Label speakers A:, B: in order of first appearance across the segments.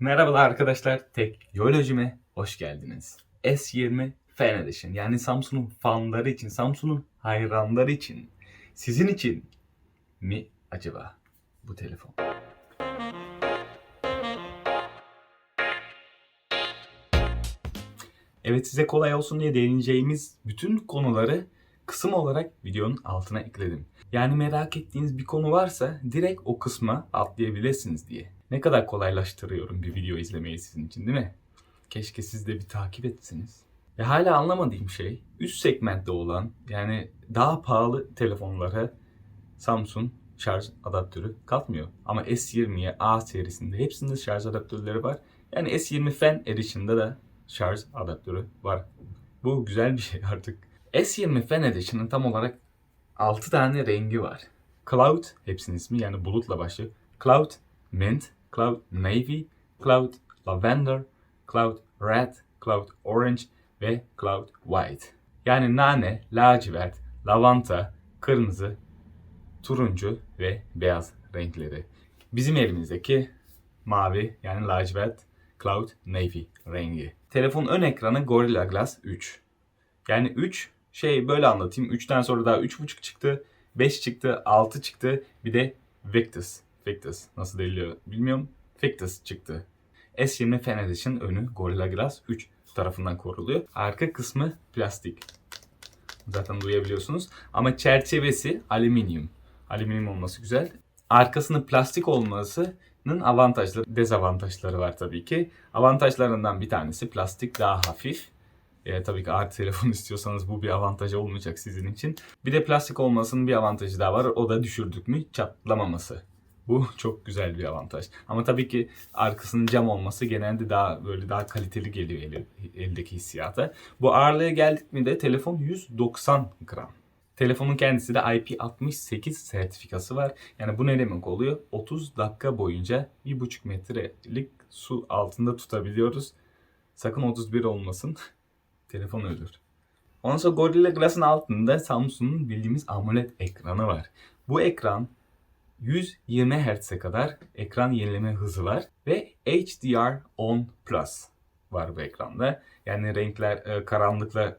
A: Merhabalar arkadaşlar, Teknolojime hoş geldiniz. S20 Fan Edition yani Samsung'un fanları için, Samsung'un hayranları için, sizin için mi acaba bu telefon? Evet size kolay olsun diye değineceğimiz bütün konuları kısım olarak videonun altına ekledim. Yani merak ettiğiniz bir konu varsa direkt o kısma atlayabilirsiniz diye. Ne kadar kolaylaştırıyorum bir video izlemeyi sizin için değil mi? Keşke siz de bir takip etsiniz. Ve hala anlamadığım şey üst segmentte olan yani daha pahalı telefonlara Samsung şarj adaptörü katmıyor. Ama S20'ye A serisinde hepsinde şarj adaptörleri var. Yani S20 Fan Edition'da da şarj adaptörü var. Bu güzel bir şey artık. S20 Fan Edition'ın tam olarak 6 tane rengi var. Cloud hepsinin ismi yani bulutla başlıyor. Cloud Mint, Cloud Navy, Cloud Lavender, Cloud Red, Cloud Orange ve Cloud White. Yani nane, lacivert, lavanta, kırmızı, turuncu ve beyaz renkleri. Bizim elimizdeki mavi yani lacivert Cloud Navy rengi. Telefon ön ekranı Gorilla Glass 3. Yani 3 şey böyle anlatayım. 3'ten sonra daha 3.5 çıktı. 5 çıktı, 6 çıktı. Bir de Victus. Victus nasıl deniliyor bilmiyorum. Victus çıktı. S20 Fan Edition önü Gorilla Glass 3 tarafından koruluyor. Arka kısmı plastik. Zaten duyabiliyorsunuz. Ama çerçevesi alüminyum. Alüminyum olması güzel. Arkasının plastik olmasının avantajları, dezavantajları var tabii ki. Avantajlarından bir tanesi plastik daha hafif. E, tabii ki artı telefon istiyorsanız bu bir avantaj olmayacak sizin için. Bir de plastik olmasının bir avantajı daha var. O da düşürdük mü çatlamaması. Bu çok güzel bir avantaj. Ama tabii ki arkasının cam olması genelde daha böyle daha kaliteli geliyor el, eldeki hissiyata. Bu ağırlığa geldik mi de telefon 190 gram. Telefonun kendisi de IP68 sertifikası var. Yani bu ne demek oluyor? 30 dakika boyunca 1,5 metrelik su altında tutabiliyoruz. Sakın 31 olmasın. Telefon ölür. Ondan sonra Gorilla Glass'ın altında Samsung'un bildiğimiz AMOLED ekranı var. Bu ekran 120 Hz'e kadar ekran yenileme hızı var ve HDR10 Plus var bu ekranda. Yani renkler e, karanlıkla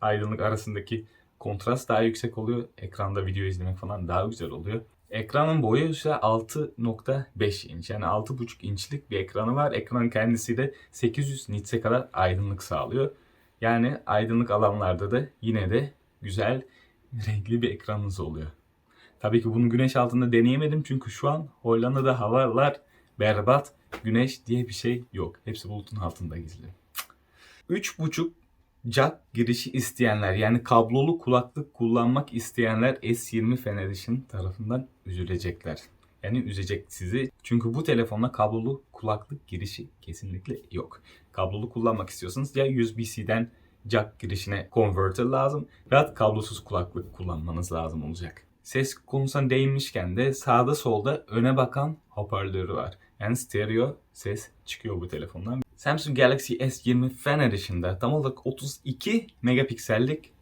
A: aydınlık arasındaki kontrast daha yüksek oluyor. Ekranda video izlemek falan daha güzel oluyor. Ekranın boyu ise 6.5 inç yani 6.5 inçlik bir ekranı var. Ekranın kendisi de 800 nits'e kadar aydınlık sağlıyor. Yani aydınlık alanlarda da yine de güzel renkli bir ekranınız oluyor. Tabii ki bunu güneş altında deneyemedim çünkü şu an Hollanda'da havalar berbat. Güneş diye bir şey yok. Hepsi bulutun altında gizli. 3.5 jack girişi isteyenler yani kablolu kulaklık kullanmak isteyenler S20 Fan Edition tarafından üzülecekler. Yani üzecek sizi. Çünkü bu telefonla kablolu kulaklık girişi kesinlikle yok. Kablolu kullanmak istiyorsanız ya USB-C'den jack girişine converter lazım ya kablosuz kulaklık kullanmanız lazım olacak. Ses konusuna değinmişken de sağda solda öne bakan hoparlörü var. Yani stereo ses çıkıyor bu telefondan. Samsung Galaxy S20 Fan Edition'da tam olarak 32 megapiksellik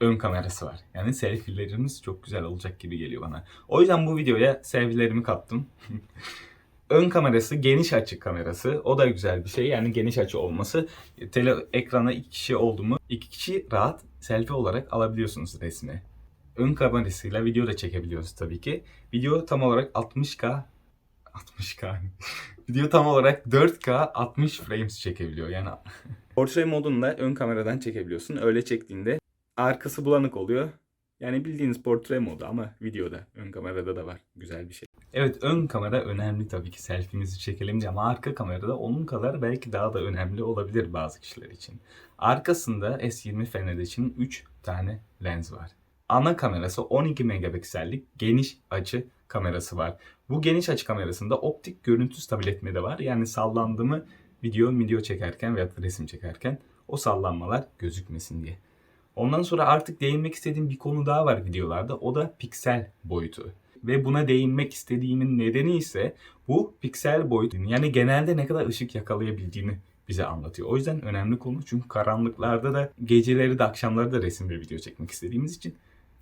A: ön kamerası var. Yani selfie'lerimiz çok güzel olacak gibi geliyor bana. O yüzden bu videoya selfie'lerimi kattım. ön kamerası geniş açı kamerası. O da güzel bir şey. Yani geniş açı olması. Tele ekrana iki kişi oldu mu iki kişi rahat selfie olarak alabiliyorsunuz resmi. Ön kamerasıyla video da çekebiliyoruz tabii ki. Video tam olarak 60K 60K Video tam olarak 4K 60 frames çekebiliyor. Yani portre modunda ön kameradan çekebiliyorsun. Öyle çektiğinde arkası bulanık oluyor. Yani bildiğiniz portre modu ama videoda, ön kamerada da var. Güzel bir şey. Evet ön kamera önemli tabii ki selfie'mizi çekelim diye ama arka kamerada onun kadar belki daha da önemli olabilir bazı kişiler için. Arkasında S20 Fan Edition'ın 3 tane lens var. Ana kamerası 12 megapiksellik geniş açı kamerası var. Bu geniş açı kamerasında optik görüntü stabil etme de var. Yani sallandı mı video video çekerken veya resim çekerken o sallanmalar gözükmesin diye. Ondan sonra artık değinmek istediğim bir konu daha var videolarda. O da piksel boyutu. Ve buna değinmek istediğimin nedeni ise bu piksel boyutu. Yani genelde ne kadar ışık yakalayabildiğini bize anlatıyor. O yüzden önemli konu çünkü karanlıklarda da geceleri de akşamları da resim ve video çekmek istediğimiz için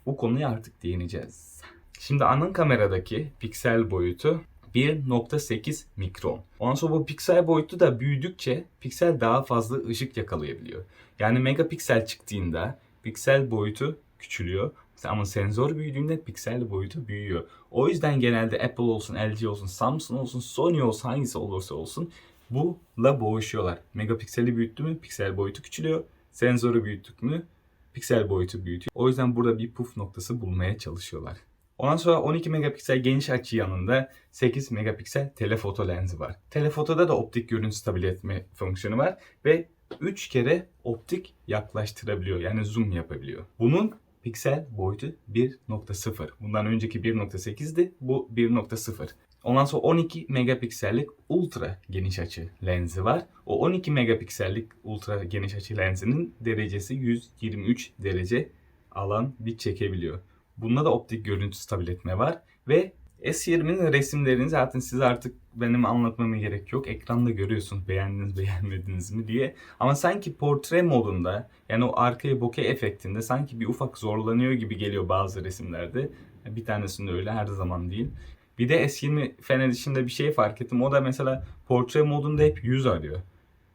A: bu konuya artık değineceğiz. Şimdi ana kameradaki piksel boyutu 1.8 mikron. Ondan sonra bu piksel boyutu da büyüdükçe piksel daha fazla ışık yakalayabiliyor. Yani megapiksel çıktığında piksel boyutu küçülüyor. Ama sensör büyüdüğünde piksel boyutu büyüyor. O yüzden genelde Apple olsun, LG olsun, Samsung olsun, Sony olsun hangisi olursa olsun bununla boğuşuyorlar. Megapikseli büyüttü mü piksel boyutu küçülüyor. Sensörü büyüttük mü piksel boyutu büyütüyor. O yüzden burada bir puf noktası bulmaya çalışıyorlar. Ondan sonra 12 megapiksel geniş açı yanında 8 megapiksel telefoto lensi var. Telefotoda da optik görüntü stabilize etme fonksiyonu var ve 3 kere optik yaklaştırabiliyor yani zoom yapabiliyor. Bunun piksel boyutu 1.0. Bundan önceki 1.8'di bu 1.0. Ondan sonra 12 megapiksellik ultra geniş açı lensi var. O 12 megapiksellik ultra geniş açı lensinin derecesi 123 derece alan bir çekebiliyor. Bunda da optik görüntü stabil etme var ve S20'nin resimlerini zaten siz artık benim anlatmama gerek yok. Ekranda görüyorsunuz beğendiniz beğenmediniz mi diye. Ama sanki portre modunda yani o arkaya bokeh efektinde sanki bir ufak zorlanıyor gibi geliyor bazı resimlerde. Bir tanesinde öyle her zaman değil. Bir de S20 Fan Edition'da bir şey fark ettim. O da mesela portre modunda hep yüz arıyor.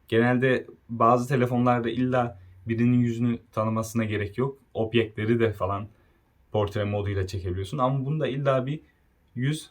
A: Genelde bazı telefonlarda illa birinin yüzünü tanımasına gerek yok. Objektleri de falan portre moduyla çekebiliyorsun. Ama bunda illa bir yüz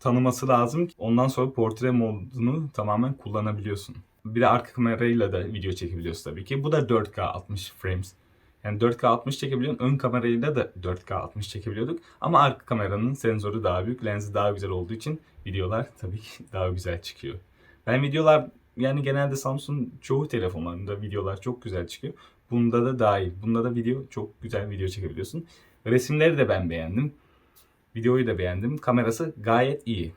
A: tanıması lazım ondan sonra portre modunu tamamen kullanabiliyorsun. Bir de arka kamerayla da video çekebiliyorsun tabii ki. Bu da 4K 60 frames. Yani 4K 60 çekebiliyorsun. Ön kamerayla da 4K 60 çekebiliyorduk. Ama arka kameranın sensörü daha büyük, lensi daha güzel olduğu için videolar tabii ki daha güzel çıkıyor. Ben videolar yani genelde Samsung çoğu telefonlarında videolar çok güzel çıkıyor. Bunda da dahil. Bunda da video çok güzel video çekebiliyorsun. Resimleri de ben beğendim. Videoyu da beğendim. Kamerası gayet iyi.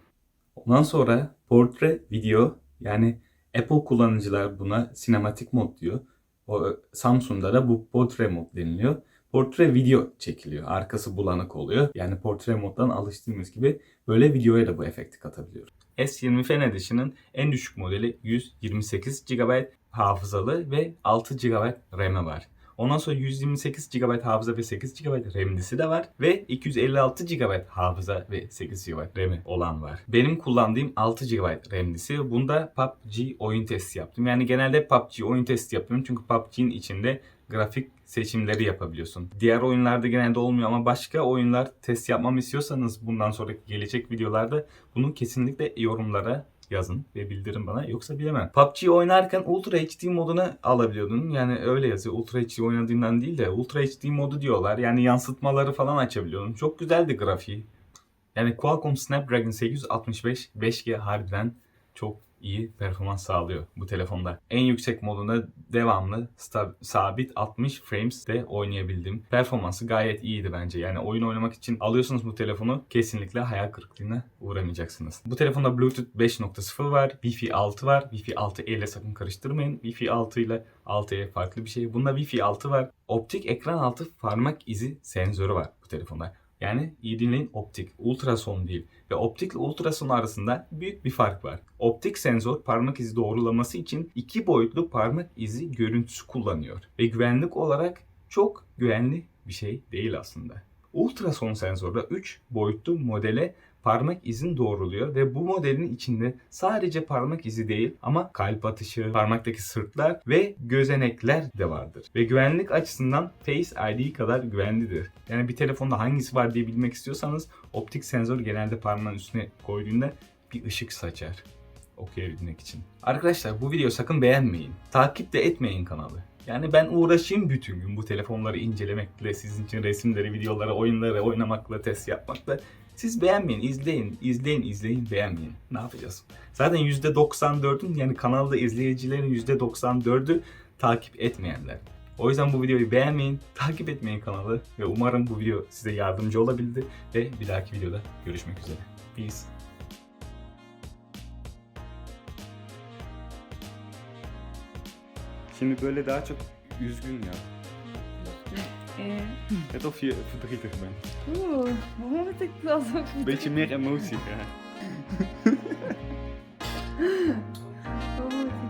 A: Ondan sonra portre video yani Apple kullanıcılar buna sinematik mod diyor. O Samsung'da da bu portre mod deniliyor. Portre video çekiliyor. Arkası bulanık oluyor. Yani portre moddan alıştığımız gibi böyle videoya da bu efekti katabiliyoruz. S20 Fan Edition'ın en düşük modeli 128 GB hafızalı ve 6 GB RAM'i var. Ondan sonra 128 GB hafıza ve 8 GB RAM'lisi de var. Ve 256 GB hafıza ve 8 GB RAM'i olan var. Benim kullandığım 6 GB RAM'lisi. Bunda PUBG oyun testi yaptım. Yani genelde PUBG oyun testi yapıyorum. Çünkü PUBG'nin içinde grafik seçimleri yapabiliyorsun. Diğer oyunlarda genelde olmuyor ama başka oyunlar test yapmamı istiyorsanız bundan sonraki gelecek videolarda bunu kesinlikle yorumlara yazın ve bildirin bana yoksa bilemem. PUBG oynarken Ultra HD moduna alabiliyordun. Yani öyle yazıyor. Ultra HD oynadığından değil de Ultra HD modu diyorlar. Yani yansıtmaları falan açabiliyordun. Çok güzeldi grafiği. Yani Qualcomm Snapdragon 865 5G harbiden çok iyi performans sağlıyor bu telefonda. En yüksek modunda devamlı sabit 60 frames'te oynayabildim. Performansı gayet iyiydi bence. Yani oyun oynamak için alıyorsunuz bu telefonu kesinlikle hayal kırıklığına uğramayacaksınız. Bu telefonda Bluetooth 5.0 var, Wi-Fi 6 var. Wi-Fi 6 ile sakın karıştırmayın. Wi-Fi 6 ile 6E farklı bir şey. Bunda Wi-Fi 6 var. Optik ekran altı parmak izi sensörü var bu telefonda. Yani iyi dinleyin optik, ultrason değil. Ve optikle ultrason arasında büyük bir fark var. Optik sensör parmak izi doğrulaması için iki boyutlu parmak izi görüntüsü kullanıyor. Ve güvenlik olarak çok güvenli bir şey değil aslında. Ultrason sensörde 3 boyutlu modele parmak izin doğruluyor ve bu modelin içinde sadece parmak izi değil ama kalp atışı, parmaktaki sırtlar ve gözenekler de vardır. Ve güvenlik açısından Face ID kadar güvenlidir. Yani bir telefonda hangisi var diye bilmek istiyorsanız optik sensör genelde parmağın üstüne koyduğunda bir ışık saçar okuyabilmek için. Arkadaşlar bu videoyu sakın beğenmeyin. Takip de etmeyin kanalı. Yani ben uğraşayım bütün gün bu telefonları incelemekle, sizin için resimleri, videoları, oyunları oynamakla, test yapmakla. Siz beğenmeyin, izleyin, izleyin, izleyin, beğenmeyin. Ne yapacağız? Zaten %94'ün yani kanalda izleyicilerin %94'ü takip etmeyenler. O yüzden bu videoyu beğenmeyin, takip etmeyin kanalı ve umarım bu video size yardımcı olabildi ve bir dahaki videoda görüşmek üzere. Peace. Şimdi böyle daha çok üzgün ya.
B: Eh.
A: Net of je verdrietig bent.
B: Oeh, waarom moet ik wel zo Een
A: Beetje meer emotie graag. oh